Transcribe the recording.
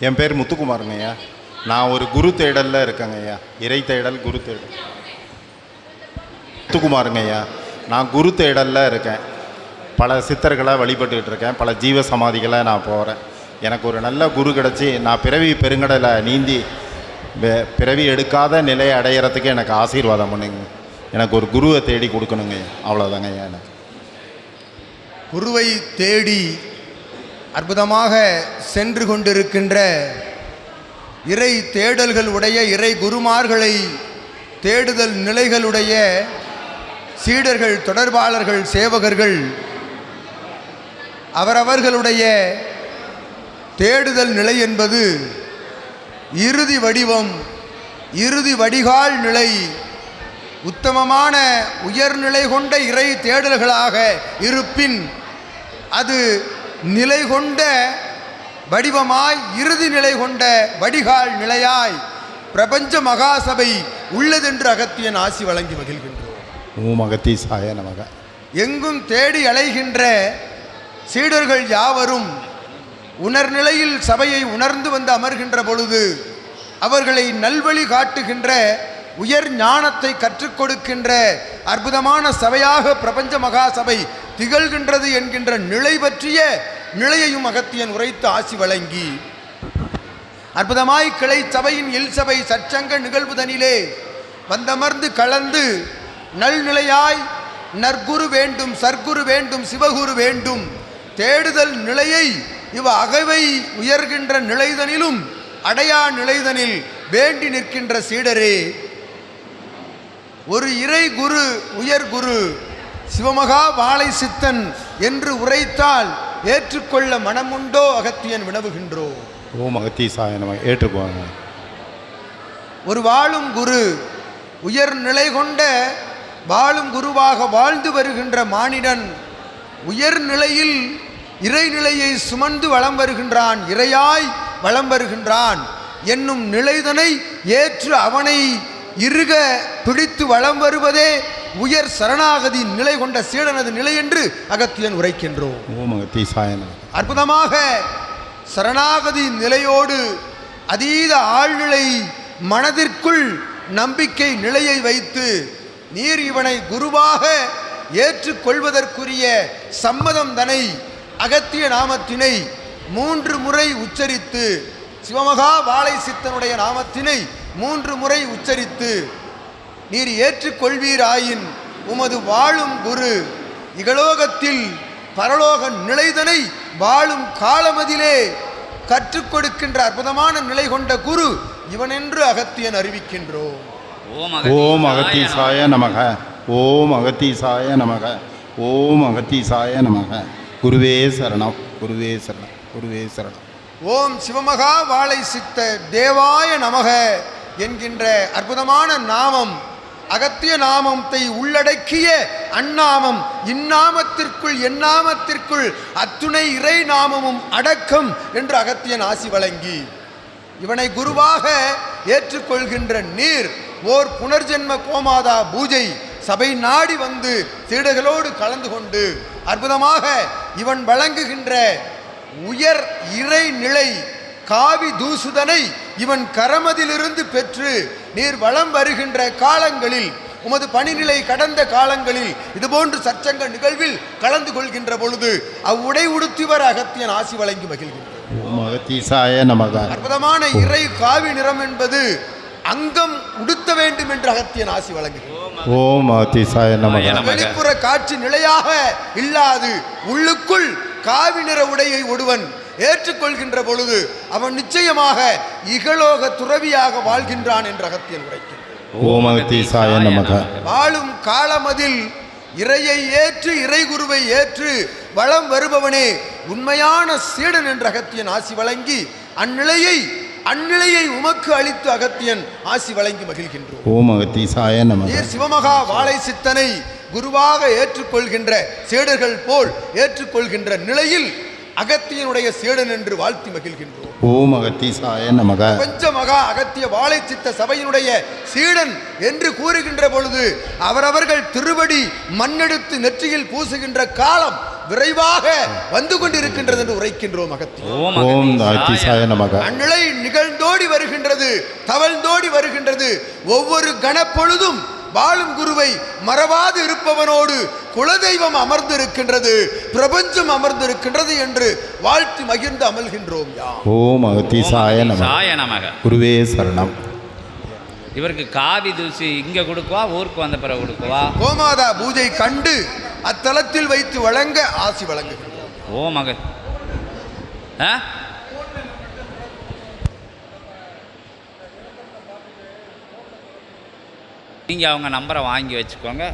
என் பேர் முத்துக்குமாருங்க ஐயா. நான் ஒரு குரு தேடலில் இருக்கேங்க ஐயா. இறை தேடல் குரு தேடல். முத்துக்குமாருங்க ஐயா. நான் குரு தேடலில் இருக்கேன். பல சித்தர்களை வழிபட்டுக்கிட்டு இருக்கேன். பல ஜீவ சமாதிகளை நான் போகிறேன் எனக்கு ஒரு நல்ல குரு கிடச்சி நான் பிறவி பெருங்கடலை நீந்தி பிறவி எடுக்காத நிலையை அடையிறதுக்கு எனக்கு ஆசீர்வாதம் பண்ணுங்க. எனக்கு ஒரு குருவை தேடி கொடுக்கணுங்க அவ்வளோதாங்க ஐயா எனக்கு. குருவை தேடி அற்புதமாக சென்று கொண்டிருக்கின்ற இறை தேடல்கள் உடைய இறை குருமார்களை தேடுதல் நிலைகளுடைய சீடர்கள் தொடர்பாளர்கள் சேவகர்கள் அவரவர்களுடைய தேடுதல் நிலை என்பது இறுதி வடிவம் இறுதி வடிகால் நிலை உத்தமமான உயர்நிலை கொண்ட இறை தேடல்களாக இருப்பின் அது நிலை கொண்ட வடிவமாய் இறுதி நிலை கொண்ட வடிகால் நிலையாய் பிரபஞ்ச மகாசபை உள்ளதென்று அகத்தியன் ஆசி வழங்கி மகிழ்கின்றோம். ஓம் அகத்தி சாய நமக. எங்கும் தேடி அலைகின்ற சீடர்கள் யாவரும் உணர்நிலையில் சபையை உணர்ந்து வந்து அமர்கின்ற பொழுது அவர்களை நல்வழி காட்டுகின்ற உயர் ஞானத்தை கற்றுக் கொடுக்கின்ற அற்புதமான சபையாக பிரபஞ்ச மகாசபை திகழ்கின்றது என்கின்ற நிலை பற்றிய நிலையையும் அகத்தியன் உரைத்து ஆசி வழங்கி அற்புதமாய் கிளை சபையின் இல் சபை சற்சங்க நிகழ்வுதனிலே வந்தமர்ந்து கலந்து நல்நிலையாய் நற்குரு வேண்டும் சர்க்குரு வேண்டும் சிவகுரு வேண்டும் தேடுதல் நிலையை இவ அகவை உயர்கின்ற நிலைதனிலும் அடையா நிலைதனில் வேண்டி நிற்கின்ற சீடரே. ஒரு இறை குரு உயர் குரு சிவமகா வாழை சித்தன் என்று உரைத்தால் ஏற்றுக்கொள்ள மனமுண்டோ அகத்தியன் வினவுகின்றோ? ஓம் அகத்தி சாய நமக ஏற்றுக்குவாங்க ஒரு வாழும் குரு உயர்நிலை கொண்ட வாழும் குருவாக வாழ்ந்து வருகின்ற மானிடன் உயர்நிலையில் இறைநிலையை சுமந்து வலம் வருகின்றான் இறையாய் வலம் வருகின்றான் என்னும் நிலைதனை ஏற்று அவனை இருக பிடித்து வலம் வருவதே உயர் சரணாகதி நிலை கொண்ட சீடனது நிலை என்று அகத்தியன் உரைக்கின்றோம். அற்புதமாக சரணாகதி நிலையோடு அதீத ஆழ்நிலை மனதிற்குள் நம்பிக்கை நிலையை வைத்து நீர் இவனை குருவாக ஏற்றுக்கொள்வதற்குரிய சம்மதம் தனை அகத்திய நாமத்தினை மூன்று முறை உச்சரித்து சிவமகா வாழை சித்தனுடைய நாமத்தினை மூன்று முறை உச்சரித்து நீர் ஏற்றுக்கொள்வீராயின் உமது வாழும் குரு. இகலோகத்தில் பரலோக நிலைதனை வாழும் காலமதிலே கற்றுக் கொடுக்கின்ற அற்புதமான நிலை கொண்ட குரு இவனென்று அகத்தியன் அறிவிக்கின்றோம். ஓம் அகத்தி சாய நமக. ஓம் அகத்தி சாய நமக. ஓம் அகத்தி சாய நமக. குருவே சரணம். குருவே சரணம். குருவே சரணம். ஓம் சிவமகா வாழை சித்த தேவாய நமக என்கின்ற அற்புதமான நாமம் அகத்திய நாமத்தை உள்ளடக்கிய அந்நாமம் இந்நாமத்திற்குள் எந்நாமத்திற்குள் அத்துணை இறை நாமமும் அடக்கம் என்று அகத்தியன் ஆசி வழங்கி இவனை குருவாக ஏற்றுக்கொள்கின்ற நீர் ஓர் புனர்ஜென்ம கோமாதா பூஜை சபை நாடி வந்து சீடர்களோடு கலந்து கொண்டு அற்புதமாக இவன் வழங்குகின்ற உயர் இறை நிலை காவி தூசுதனை இவன் கரமதிலிருந்து பெற்று நீர் வலம் வருகின்ற காலங்களில் உமது பணிநிலை கடந்த காலங்களில் இதுபோன்று சச்சங்க நிகழ்வில் கலந்து கொள்கின்ற பொழுது அவ்வுடை உடுத்திவர் அகத்தியன் ஆசி வழங்கி மகிழ்கின்றார். அற்புதமான இறை காவி நிறம் என்பது அங்கம் உடுத்த வேண்டும் என்று அகத்தியன் ஆசி வழங்குகிறார். ஓம் அகத்தி சாய நமக. வெளிப்புற காட்சி நிலையாக இல்லாது உள்ளுக்குள் காவி நிற உடையை ஒருவன் ஏற்றுக்கொள்கின்ற பொழுது அவன் நிச்சயமாக இகலோக துறவியாக வாழ்கின்றான் என்று அகத்தியன் நமக. வாழும் காலமதில் இறையை ஏற்று இறை குருவை ஏற்று வளம் வருபவனே உண்மையான சீடன் என்ற அகத்தியன் ஆசி வழங்கி அந்நிலையை அந்நிலையை உமக்கு அளித்து அகத்தியன் ஆசி வழங்கி மகிழ்கின்றோம். ஓம் அகத்தி சாய நமக. நீர் சிவமகா வாழை சித்தனை குருவாக ஏற்றுக்கொள்கின்ற சீடர்கள் போல் ஏற்றுக்கொள்கின்ற நிலையில் அகத்தியனுடைய சீடன் என்று வாழ்த்தி மகிழ்கின்றோம். ஓம் அகத்தி சாய நமக. பஞ்ச மகா அகத்திய வாழை சித்த சபையினுடைய சீடன் என்று கூறுகின்ற பொழுது அவரவர்கள் திருவடி மண்ணெடுத்து நெற்றியில் பூசுகின்ற காலம் விரைவாக வந்து கொண்டிருக்கின்றது என்று உரைக்கின்றோம் அகத்தியம் ஓம் அகத்தீசாய நமக. அந்நிலை நிகழ்ந்தோடி வருகின்றது தவழ்ந்தோடி வருகின்றது. ஒவ்வொரு கணப்பொழுதும் வாழும் குருவை மறவாது இருப்பவனோடு குலதெய்வம் அமர்ந்திருக்கின்றது பிரபஞ்சம் அமர்ந்திருக்கின்றது என்று வாழ்த்தி மகிழ்ந்து அமல்கின்றோம் ஓம் நமக சாய நமக குருவே சரணம். இவருக்கு காவி தூசி இங்க கொடுக்குவா ஊருக்கு வந்த பிறகு கொடுக்குவா? கோமாதா பூஜை கண்டு அத்தலத்தில் வைத்து வழங்க ஆசி வழங்குகின்றோம். ஓ மக. ஆ? நீங்கள் அவங்க நம்பரை வாங்கி வச்சுக்கோங்க.